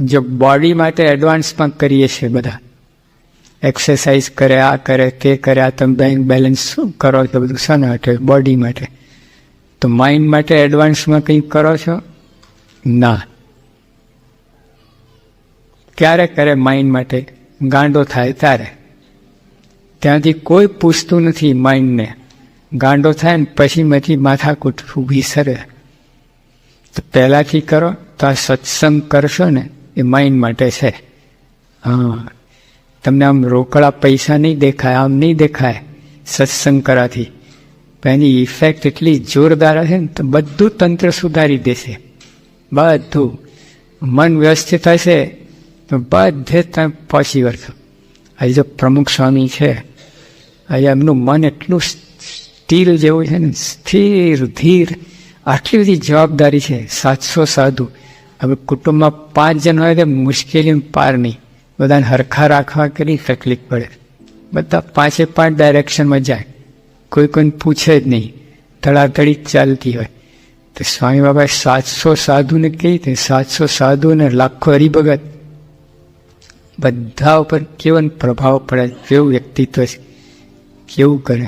જો બોડી માટે એડવાન્સમાં કરીએ છીએ બધા. એક્સરસાઇઝ કરે, આ કરે, તે કરે, આ તમે બેંક બેલેન્સ કરો છો બધું? શાના માટે? બોડી માટે. તો માઇન્ડ માટે એડવાન્સમાં કંઈક કરો છો? ના. ક્યારે કરે માઇન્ડ માટે? ગાંડો થાય ત્યારે. ત્યાંથી કોઈ પૂછતું નથી માઇન્ડને ગાંડો થાય ને પછી માંથી માથાકૂટ ઊભી સરે. તો પહેલાંથી કરો, તો આ સત્સંગ કરશો ને એ માઇન્ડ માટે છે. હા. તમને આમ રોકડા પૈસા નહીં દેખાય, આમ નહીં દેખાય સત્સંગ કરાથી. એની ઇફેક્ટ એટલી જોરદાર હશે ને તો બધું તંત્ર સુધારી દેશે. બધું. મન વ્યવસ્થિત હશે તો બધે તમે પહોંચી વળશો. આજે જો પ્રમુખ સ્વામી છે આજે એમનું મન એટલું સ્ટીલ જેવું છે ને, સ્થિર ધીર. આટલી બધી જવાબદારી છે. સાતસો સાધુ. હવે કુટુંબમાં પાંચ જણ હોય તો મુશ્કેલી પાર નહીં. બધાને હરખા રાખવા કરી તકલીફ પડે. બધા પાંચે પાંચ ડાયરેક્શનમાં જાય. કોઈ કોઈને પૂછે જ નહીં. ધડાધડી ચાલતી હોય. તો સ્વામી બાબાએ સાતસો સાધુને કહી તે સાતસો સાધુ ને લાખો હરિભગત. બધા ઉપર કેવો પ્રભાવ પડે. કેવું વ્યક્તિત્વ છે. કેવું કરે.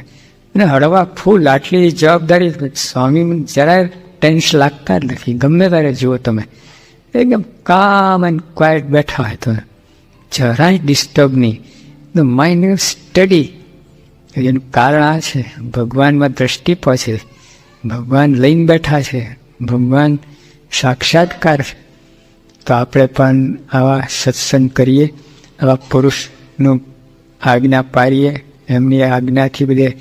અને હળવા ફૂલ આટલી જવાબદારી. સ્વામી જરાય ટેન્સ લાગતા જ નથી. ગમે ત્યારે જુઓ તમે. એકદમ કામ એન્ડ ક્વાઇટ બેઠા હોય તો જરાય ડિસ્ટર્બ નહીં. ધ માઇન્ડ સ્ટડી એનું કારણ આ છે, ભગવાનમાં દ્રષ્ટિ પહોંચે, ભગવાન લઈને બેઠા છે, ભગવાન સાક્ષાત્કાર. તો આપણે પણ આવા સત્સંગ કરીએ, આવા પુરુષનું આજ્ઞા પાડીએ, એમની આજ્ઞાથી બધે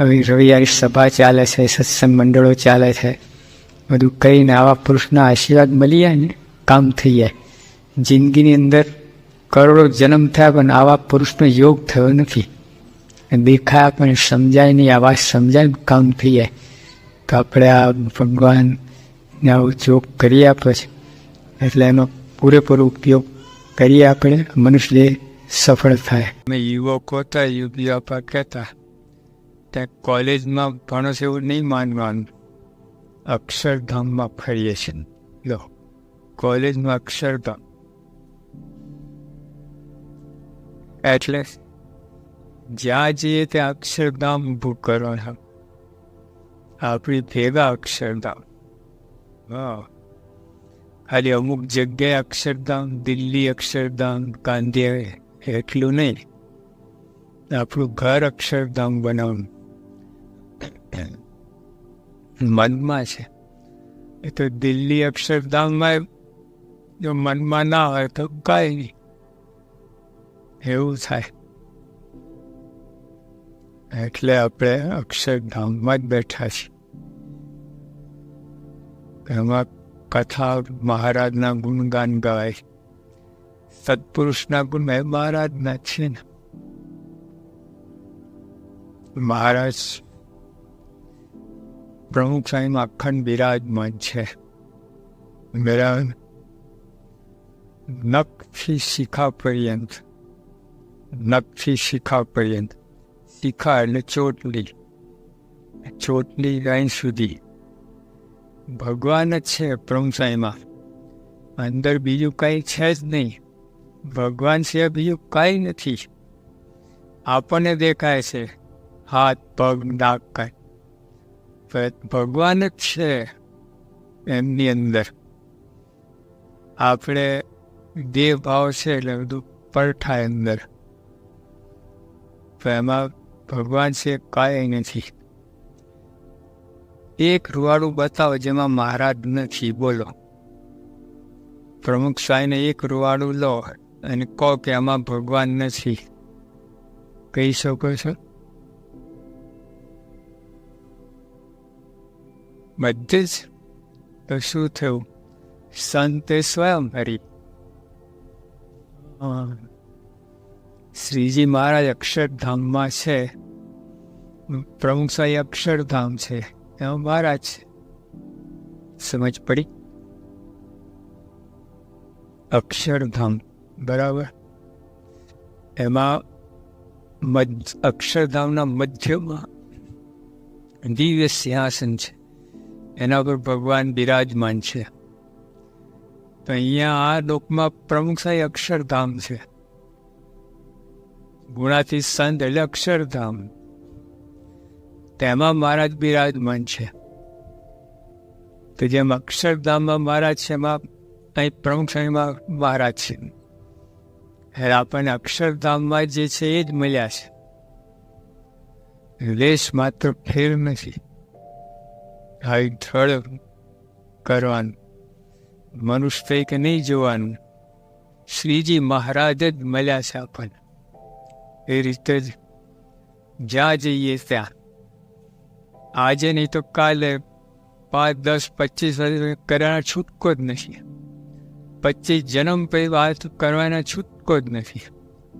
હવે રવિવારી સભા ચાલે છે, સત્સંગ મંડળો ચાલે છે. બધું કરીને આવા પુરુષના આશીર્વાદ મળી જાય ને? કામ થઈ જાય જિંદગીની અંદર કરોડો જન્મ થયા પણ આવા પુરુષનો યોગ થયો નથી. દેખાયા પણ સમજાય નહીં આવા સમજાય કામ થઈ જાય તો આપણે આ ભગવાન આવો યોગ કરી આપે છે. એટલે એનો પૂરેપૂરો ઉપયોગ કરીએ આપણે, મનુષ્ય સફળ થાય. અમે યુવકો હતા યુવકો કહેતા, ત્યાં કોલેજમાં ભણો એવું નહીં માનવાનું. અક્ષરધામમાં ફરીએ છીએ. લો. કોલેજમાં અક્ષરધામ એટલે જ્યાં જઈએ ત્યાં અક્ષરધામ ઊભું કરવાના. આપણી ભેગા અક્ષરધામ હા. ખાલી અમુક જગ્યાએ અક્ષરધામ દિલ્હી અક્ષરધામ ગાંધી એટલું નહીં. આપણું ઘર અક્ષરધામ બનાવવાનું. મનમાં છે. એ તો દિલ્હી અક્ષરધામમાં જો મનમાં ના હોય તો કાંઈ નહીં એવું થાય એટલે આપણે અક્ષરધામમાં જ બેઠા છીએ એમાં કથા મહારાજના ગુણગાન ગાય સત્પુરુષના ગુણ એ મહારાજના છે ને મહારાજ પ્રમુખ સ્વામીમાં અખંડ બિરાજમાન છે મેરા નખથી શિખા પર્યંત નખથી શિખા પર્યંત શિખા એટલે ચોટલી ચોટલી લાઈન સુધી ભગવાન જ છે પ્રમસાઈમાં અંદર બીજું કંઈ છે જ નહીં ભગવાન સિવાય બીજું કાંઈ નથી આપણને દેખાય છે હાથ પગ નાક કાંઈ ભગવાન જ છે એમની અંદર આપણે દેહ ભાવ છે એટલે બધું પડઠાય અંદર. તો એમાં ભગવાન છે કાંઈ નથી. એક રૂવાડું બતાવો જેમાં મહારાજ નથી, બોલો. પ્રમુખ સાંઈને એક રૂવાડું લો અને કહો કે આમાં ભગવાન નથી. કહી શકો છો? બધે જ તો શું થયું? સંતે સ્વયં હરી શ્રીજી મહારાજ અક્ષરધામમાં છે. પ્રમુખ સ્વામી અક્ષરધામ છે. એમાં મહારાજ છે. સમજ પડી? અક્ષરધામ, બરાબર. એમાં મધ, અક્ષરધામના મધ્યમાં દિવ્ય સિંહાસન છે. એના પર ભગવાન બિરાજમાન છે. તો અહીંયા આ લોકમાં પ્રમુખ સાહેબ અક્ષરધામ છે. ગુણાથી સંત એટલે અક્ષરધામ. તેમાં મહારાજ બિરાજમાન છે. તો જેમ અક્ષરધામમાં મહારાજ છે, એમાં અહીં પ્રમુખ સ્વામીમાં મહારાજ છે. એટલે આપણને અક્ષરધામમાં જે છે એ જ મળ્યા છે. લેશ માત્ર ફેર નથી. આવી થળ કરવાનું. મનુષ્ય તરીકે નહીં જોવાનું શ્રીજી મહારાજ જ મળ્યા છે આપણને એ રીતે જ જ્યાં જઈએ ત્યાં આજે નહીં તો કાલે પાંચ દસ પચીસ કરવાના છૂટકો જ નથી પચીસ જન્મ પછી વાત કરવાના છૂટકો જ નથી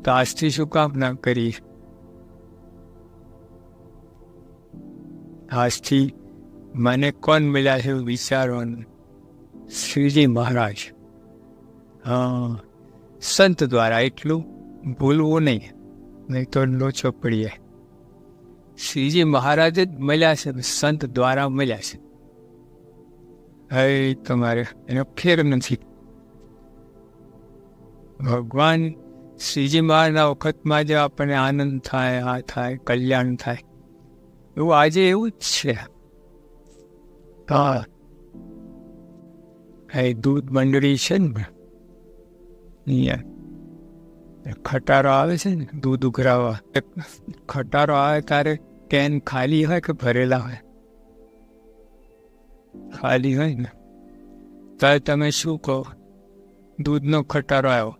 તો આજથી શું કામ ના કરીએ આજથી મને કોણ મળ્યા છે વિચારવાનું શ્રીજી મહારાજ. સંત દ્વારા એટલું ભૂલવું નહીં નહીં તો લોચો પડીએ. શ્રીજી મહારાજ જ મળ્યા છે સંત દ્વારા મળ્યા છે. હવે તમારે એનો ફેર નથી. ભગવાન શ્રીજી મહારાજના વખતમાં જ આપણને આનંદ થાય, આ થાય, કલ્યાણ થાય. એવું આજે એવું જ છે. હા. એ દૂધ મંડળી છે ને અહીંયા. ખટારો આવે છે ને, દૂધ ઉઘરાવા ખટારો આવે ત્યારે કેન ખાલી હોય કે ભરેલા હોય? ખાલી હોય ને. ત્યારે તમે શું કહો? દૂધનો ખટારો આવ્યો.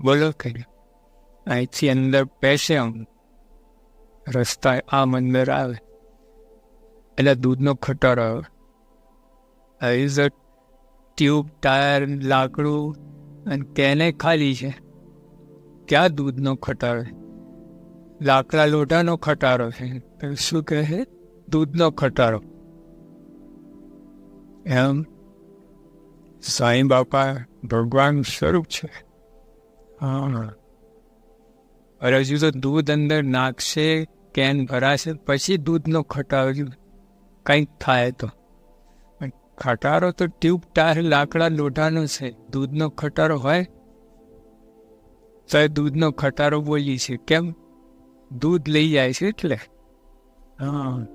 બોલો કે અહીંથી અંદર પેસે આમ. રસ્તા આ મંદર આવે. એટલે દૂધનો ખટારો આવે ઇઝ અ ટ્યુબ ટાયર લાકડું અને કેને ખાલી છે. ક્યાં દૂધનો ખટારો? લાકડા લોઢાનો ખટારો છે. શું કહે છે? દૂધનો ખટારો. એમ સાંઈ બાપા ભગવાન સ્વરૂપ છે. હા. હજુ તો દૂધ અંદર નાખશે, કેન ભરાશે, પછી દૂધનો ખટારો. કંઈક થાય તો. ખટારો તો ટ્યુબ ટાયર લાકડા લોઢાનો છે. દૂધનો ખટારો હોય? તો દૂધનો ખટારો બોલી છે. કેમ? દૂધ લઈ જાય છે એટલે? હા.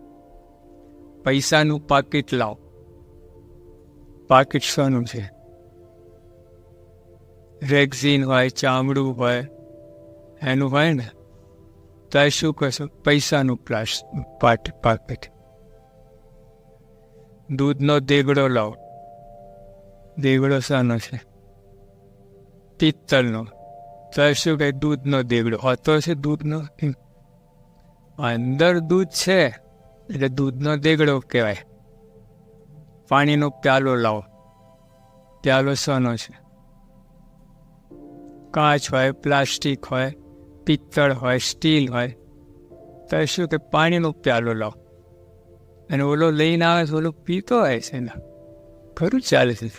પૈસાનું પાકીટ લાવ. પાકીટ શાનું છે? રેક્ઝિન હોય ચામડું હોય એનું હોય ને? તો શું કહેશો? પૈસાનું પ્લાસ પાટ પાકીટ. દૂધનો દેગડો લાવો. દેગડો શાનો છે. પિત્તળનો. તો શું કહે દૂધનો દેગડો? હોતો છે દૂધનો? અંદર દૂધ છે, એટલે દૂધનો દેગડો કહેવાય. પાણીનો પ્યાલો લાવો. પ્યાલો શાનો છે. કાચ હોય, પ્લાસ્ટિક હોય, પિત્તળ હોય, સ્ટીલ હોય તો શું કે પાણીનો પ્યાલો લાવો. અને ઓલો લઈને આવે છે ઓલો પીતો આવે છે ને ખરું ચાલે છે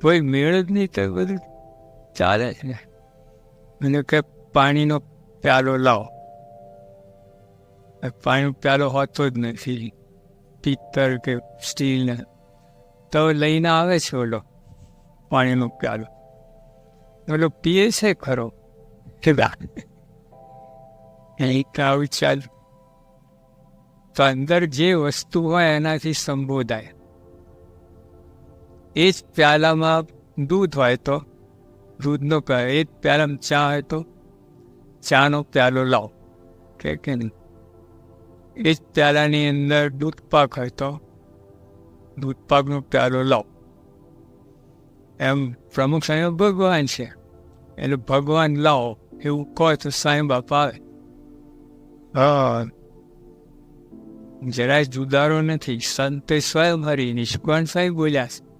કોઈ મેળ જ નહીં તો બધું ચાલે છે ને અને કે પાણીનો પ્યાલો લાવો પાણીનો પ્યાલો હોતો જ નથી પિત્તર કે સ્ટીલને તો લઈને આવે છે ઓલો પાણીનો પ્યાલો ઓલો પીએ છે ખરો કે આવું ચાલ તો અંદર જે વસ્તુ હોય એનાથી સંબોધાય. એ જ પ્યાલામાં દૂધ હોય તો દૂધનો એ જ પ્યાલામાં ચા હોય તો ચાનો પ્યાલો લાવો, કે કે નહીં? એ જ પ્યાલાની અંદર દૂધ પાક હોય તો દૂધ પાકનો પ્યાલો લાવો. એમ પ્રમુખ સાંઈ ભગવાન છે. એટલે ભગવાન લાવો એવું કહો તો સાંઈ બાપા આવે. હા જરાય જુદારો નથી. સંતે સ્વયં હરી નિષ્કાન સાહેબ બોલ્યા છે.